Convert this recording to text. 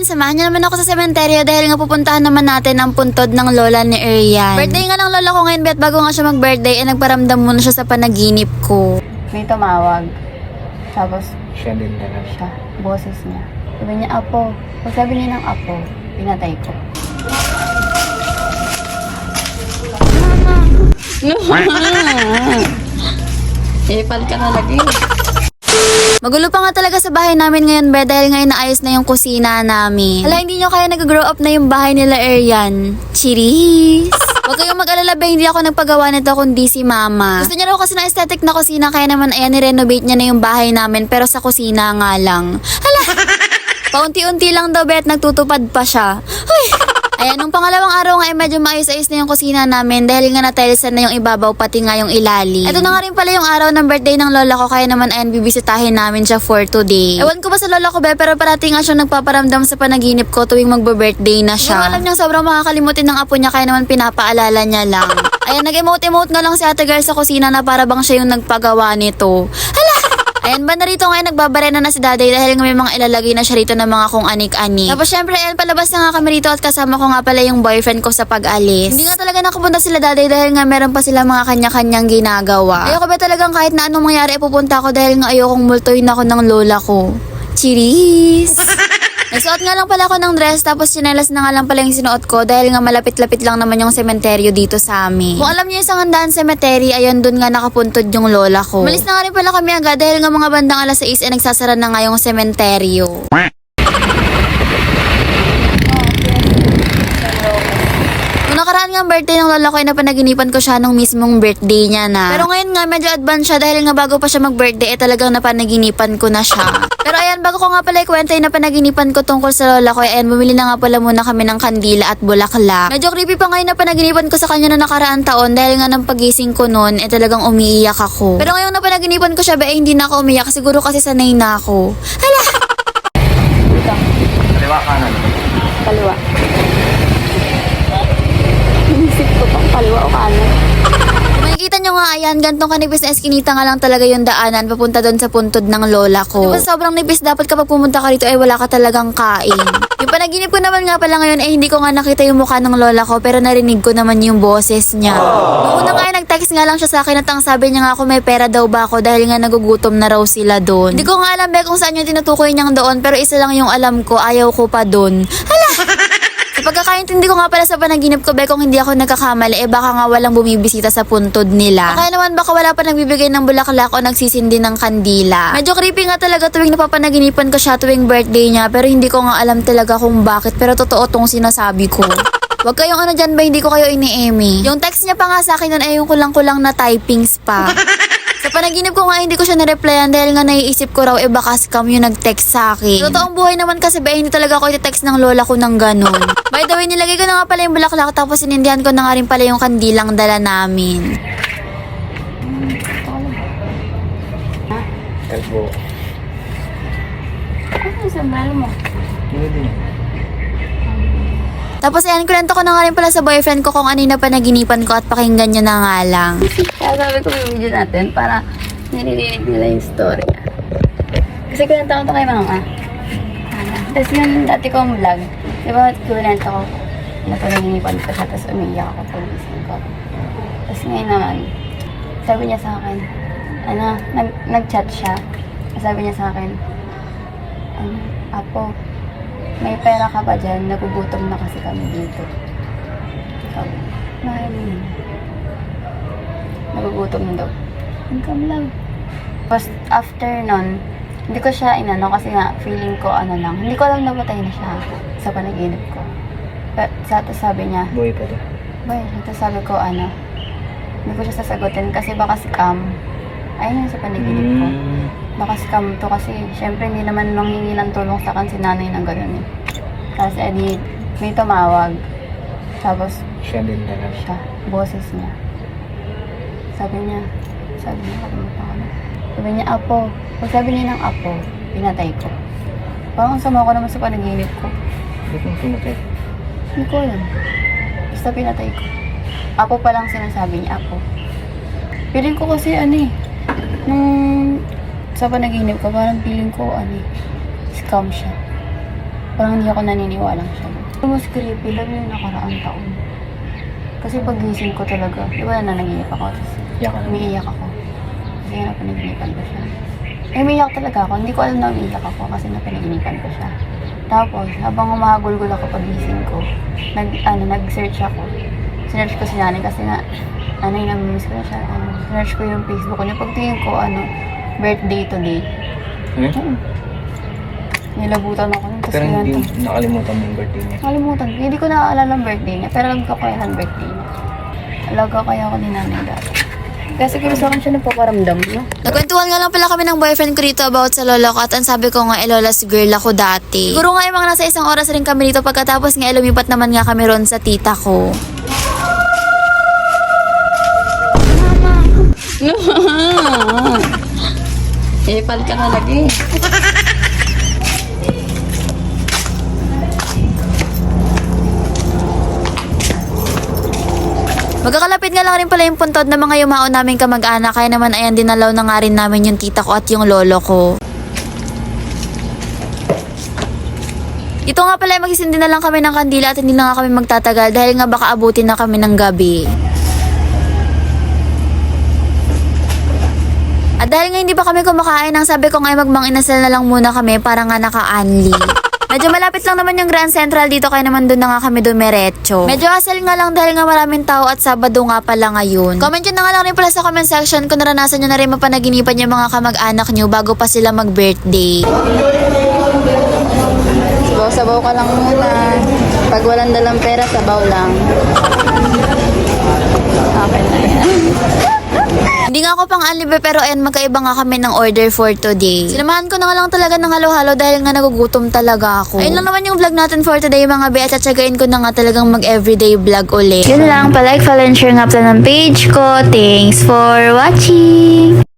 yan, samahan niyo naman ako sa sementeryo dahil nga pupuntahan naman natin ang puntod ng lola ni Arian. Birthday nga ng lola ko ngayon, bet bago nga siya mag-birthday, eh nagparamdam muna siya sa panaginip ko. May tumawag. Tapos, Siya din talaga. siya, boses niya. Sabi niya, Apo. Pag sabi niya ng Apo, pinatay ko. Ipal ka na lagi. Magulo pa nga talaga sa bahay namin ngayon, be, dahil ngayon naayos na yung kusina namin. Hala, hindi nyo kaya nag-grow up na yung bahay nila Arian. Cheers! Huwag kayong mag-alala, be, hindi ako nagpagawa nito kundi si mama. Gusto niya raw kasi ng aesthetic na kusina, kaya naman ayan, ni-renovate niya na yung bahay namin, pero sa kusina nga lang. Hala! Paunti-unti lang daw, bet, nagtutupad pa siya. Uy! Ayan, nung pangalawang araw nga ay medyo maayos-ayos na yung kusina namin dahil nga na-tilesan na yung ibabaw pati nga yung ilalim. Ito na nga rin pala yung araw ng birthday ng lola ko kaya naman ayan bibisitahin namin siya for today. Ewan ko ba sa lola ko be pero parati nga siya nagpaparamdam sa panaginip ko tuwing magbe-birthday na siya. Kung alam niyang sobrang makakalimutin ng apo niya kaya naman pinapaalala niya lang. Ayan, nag-emote-emote nga lang si ate girl sa kusina na para bang siya yung nagpagawa nito. Ayan, ba narito ngayon nagbabarena na si daday dahil nga may mga ilalagay na siya rito ng mga kung anik-anik. Tapos syempre, ayan, palabas na nga kami rito at kasama ko nga pala yung boyfriend ko sa pag-alis. Hindi nga talaga nakapunta sila daday dahil nga meron pa sila mga kanya-kanyang ginagawa. Ayoko ba talagang kahit na anong mangyari pupunta ako dahil nga ayokong multoyin ako ng lola ko. Cheers! Nagsuot nga lang pala ako ng dress tapos chinelas na nga lang pala yung sinuot ko dahil nga malapit-lapit lang naman yung sementeryo dito sa amin. Kung alam niyo yung sangandaan cemetery, ayun dun nga nakapuntod yung lola ko. Malis na nga rin pala kami agad dahil nga mga bandang alas 6 ay nagsasara na nga yung sementeryo. Nakaraan nga birthday ng lola ko ay napanaginipan ko siya nung mismong birthday niya na. Pero ngayon nga medyo advance siya dahil nga bago pa siya mag-birthday eh talagang napanaginipan ko na siya. Pero ayan, bago ko nga pala ikwenta yung napanaginipan ko tungkol sa lola ko, ayan, bumili na nga pala muna kami ng kandila at bulaklak. Medyo creepy pa ngayon na panaginipan ko sa kanya na nakaraan taon dahil nga nang pagising ko noon, eh talagang umiiyak ako. Pero ngayong napanaginipan ko siya, ba, eh, hindi na ako umiyak siguro kasi sanay na ako. Hala! Kaliwa kanan. Kaliwa. Inisip ko pang kaliwa o kanan. Kung makikita nyo nga, ayan, gantong kanipis na eskinita nga lang talaga yung daanan papunta doon sa puntod ng lola ko. Diba sobrang nipis, dapat kapag pumunta ka rito ay wala ka talagang kain. yung panaginip ko naman nga pala ngayon ay hindi ko nga nakita yung mukha ng lola ko pero narinig ko naman yung boses niya. Noong una nga ay nag-text nga lang siya sa akin at ang sabi niya nga ako may pera daw ba ako dahil nga nagugutom na raw sila doon. Hindi ko nga alam be kung saan yung tinutukoy niyang doon pero isa lang yung alam ko, ayaw ko pa doon. Hala! Pagkakaintindi ko nga pala sa panaginip ko, be, kung hindi ako nagkakamali, eh baka nga walang bumibisita sa puntod nila. O naman baka wala pa nagbibigay ng bulaklak o nagsisindi ng kandila. Medyo creepy nga talaga tuwing napapanaginipan ko siya tuwing birthday niya, pero hindi ko nga alam talaga kung bakit, pero totoo tong sinasabi ko. Huwag kayong ano dyan ba, hindi ko kayo ini-eme. Yung text niya pa nga sa akin nun ay yung kulang-kulang na typings pa. Sa panaginip ko nga hindi ko siya na-replyan dahil nga naiisip ko raw eh baka scam yung nag-text sa akin. Sa totoong buhay naman kasi ba hindi talaga ako iti-text ng lola ko ng ganun. By the way, nilagay ko na nga pala yung bulaklak tapos sinindihan ko na nga rin pala yung kandilang dala namin. Elbow. Ano yung sandal mo? Hindi din. Tapos ayan, kwento ko na nga rin pala sa boyfriend ko kung ano yung napanaginipan ko at pakinggan niya na nga lang. Kaya sabi ko yung video natin para nililinig nila yung story. Kasi kwento ko to kay mama. Ano, Tapos yung dati kong vlog, di ba ko, napanaginipan ko siya, tapos umiiyak ako pagising ko. Tapos ngayon naman, sabi niya sa akin, ano, nag, nag-chat siya. Sabi niya sa akin, ano, Apo, may pera ka ba dyan? Nagugutom na kasi kami dito. Sabi, Mahal mo. Nagugutom na daw. Income lang. Tapos after nun, hindi ko siya inano kasi nga feeling ko ano lang. Hindi ko alam namatay na siya sa panaginip ko. Pero sa to sabi niya, Buhay pa to. Boy, ito sabi ko ano, hindi ko siya sasagutin kasi baka scam. Ayun yun sa panaginip ko. Mm. Baka scam to kasi syempre hindi naman manghingi ng tulong sa kan si nanay ng ganun eh. Kasi edi, may tumawag. Tapos Siya din talaga. siya, boses niya. Sabi niya, sabi niya, kalimutan ko na. Sabi niya, apo. Pag sabi niya ng apo, pinatay ko. Parang ang sama ko naman sa panaginip ko. Ba't yung pinatay? Hindi ko alam. Basta pinatay ko. Apo pa lang sinasabi niya, apo. Feeling ko kasi ano eh, nung sa panaginip ko, parang feeling ko ano eh, scam siya. Parang hindi ako naniniwalang siya. Mas creepy lang yung nakaraang taon. Kasi pagising ko talaga, di ba na nanginip ako, tapos Yak ka na. umiiyak ako. Kasi nga napanaginipan ko siya. Eh, umiiyak talaga ako. Hindi ko alam na umiiyak ako kasi napanaginipan ko siya. Tapos, habang umahagulgul ako pagising ko, nag, ano, nag-search ako. Sinearch ko si nanay kasi nga, nanay namimiss ko na siya. Ano, sinearch ko yung Facebook ko niya. Pagtingin ko, ano, birthday today. Eh? Oo. Nilabutan ako Pero hindi nakalimutan mo yung birthday niya. Nakalimutan. Hindi ko naaalala ang birthday niya. Pero alam ko kailan birthday niya. Alaga kaya ako ni nanay dati. Kaya siguro sa akin siya nagpaparamdam, no? Nagkwentuhan nga lang pala kami ng boyfriend ko dito about sa lolo ko at ang sabi ko nga, eh, girl ako dati. Siguro nga yung mga nasa isang oras rin kami dito pagkatapos nga, eh, lumipat naman nga kami ron sa tita ko. Eh, pal ka na lagi. Magkakalapit nga lang rin pala yung puntod ng mga yumao namin kamag-anak kaya naman ayan dinalaw na nga rin namin yung tita ko at yung lolo ko. Ito nga pala magsisindi na lang kami ng kandila at hindi na nga kami magtatagal dahil nga baka abutin na kami ng gabi. At dahil nga hindi pa kami kumakain, ang sabi ko nga ay magmanginasal na lang muna kami para nga naka-anli. Medyo malapit lang naman yung Grand Central dito kaya naman doon na nga kami dumiretso. Medyo asal nga lang dahil nga maraming tao at Sabado nga pala ngayon. Comment nyo na nga lang rin pala sa comment section kung naranasan nyo na rin mapanaginipan yung mga kamag-anak nyo bago pa sila mag-birthday. Sabaw-sabaw ka lang muna. Pag walang dalang pera, sabaw lang. Okay na yan. Hindi nga ako pang anlibre pero ayan magkaiba nga kami ng order for today. Sinamahan ko na nga lang talaga ng halo-halo dahil nga nagugutom talaga ako. Ayun lang naman yung vlog natin for today mga be at tsatsagain ko na nga talagang mag everyday vlog ulit. Yun lang, palike, follow, and share nga pala ng page ko. Thanks for watching!